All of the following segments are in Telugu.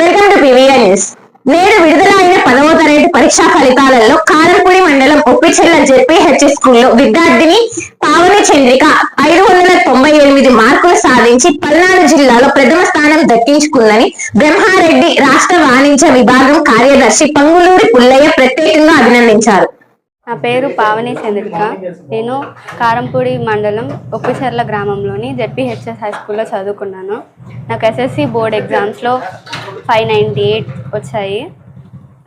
Welcome to PVR news. నేడు విడుదలైన పదవ తరగతి పరీక్షా ఫలితాలలో కారంపూడి మండలం ఒప్పిచెల్ల జెడ్పీహెచ్ఎస్ స్కూల్లో విద్యార్థిని పావని చంద్రిక ఐదు వందల తొంభై ఎనిమిది మార్కులు సాధించి పల్నాడు జిల్లాలో ప్రథమ స్థానం దక్కించుకుందని బ్రహ్మారెడ్డి రాష్ట్ర వాణిజ్య విభాగం కార్యదర్శి పంగులూరి పుల్లయ్య ప్రత్యేకంగా అభినందించారు. నా పేరు పావని చంద్రిక. నేను కారంపూడి మండలం ఒప్పిచెర్ల గ్రామంలోని జెడ్పీహెచ్ఎస్ హై స్కూల్లో చదువుకున్నాను. నాకు ఎస్ఎస్సి బోర్డ్ ఎగ్జామ్స్లో ఫైవ్ నైంటీ ఎయిట్ వచ్చాయి.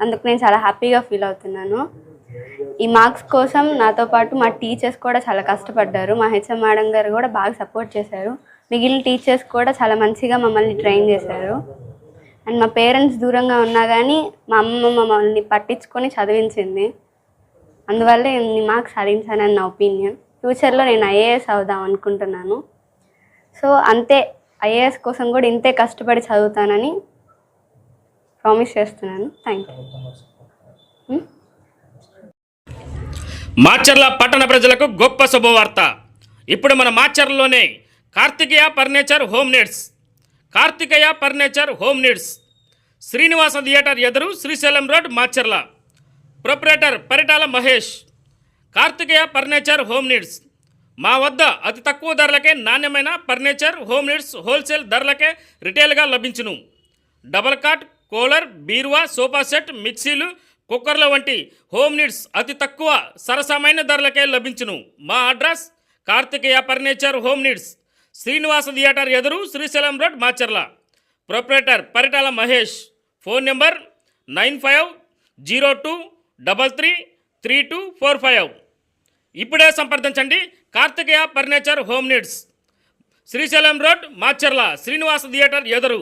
అందుకు నేను చాలా హ్యాపీగా ఫీల్ అవుతున్నాను. ఈ మార్క్స్ కోసం నాతో పాటు మా టీచర్స్ కూడా చాలా కష్టపడ్డారు. మా హెచ్ఎం మేడం గారు కూడా బాగా సపోర్ట్ చేశారు. మిగిలిన టీచర్స్ కూడా చాలా మంచిగా మమ్మల్ని ట్రైన్ చేశారు. అండ్ మా పేరెంట్స్ దూరంగా ఉన్నా కానీ మా అమ్మ మమ్మల్ని పట్టించుకొని చదివించింది. అందువల్ల ఇన్ని మార్క్స్ సాధించానని నా ఒపీనియన్. ఫ్యూచర్లో నేను ఐఏఎస్ అవుదాం అనుకుంటున్నాను. సో అంతే. ఐఏఎస్ కోసం కూడా ఇంతే కష్టపడి చదువుతానని ప్రామిస్ చేస్తున్నాను. థ్యాంక్ యూ మాచర్ల పట్టణ ప్రజలకు గొప్ప శుభవార్త. ఇప్పుడు మన మాచర్లలోనే Karthikeya furniture home needs. Karthikeya furniture home needs. Srinivasa theatre ఎదురు Srisailam road Macherla. Proprietor Paritala Mahesh. Karthikeya furniture home needs. మా వద్ద అతి తక్కువ ధరలకే నాణ్యమైన ఫర్నిచర్ హోమ్ నీడ్స్ హోల్సేల్ ధరలకే రిటైల్గా లభించును. డబల్ కాట్ కూలర్ బీరువా సోఫా సెట్ మిక్సీలు కుక్కర్ల వంటి హోమ్ నీడ్స్ అతి తక్కువ సరసమైన ధరలకే లభించును. మా address Karthikeya furniture home needs Srinivasa theatre ఎదురు Srisailam road Macherla. Proprietor Paritala Mahesh. Phone number nine five zero two double three three two four five. ఇప్పుడే సంప్రదించండి Karthikeya furniture home needs Srisailam road Macherla Srinivasa theatre ఎదురు.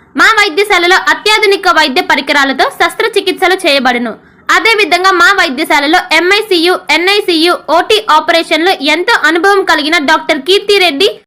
మా వైద్యశాలలో అత్యాధునిక వైద్య పరికరాలతో శస్త్రచికిత్సలు చేయబడును. అదేవిధంగా మా వైద్యశాలలో ఎంఐసియు ఎన్ఐసియు ఓటీ ఆపరేషన్లో ఎంతో అనుభవం కలిగిన డాక్టర్ కీర్తి రెడ్డి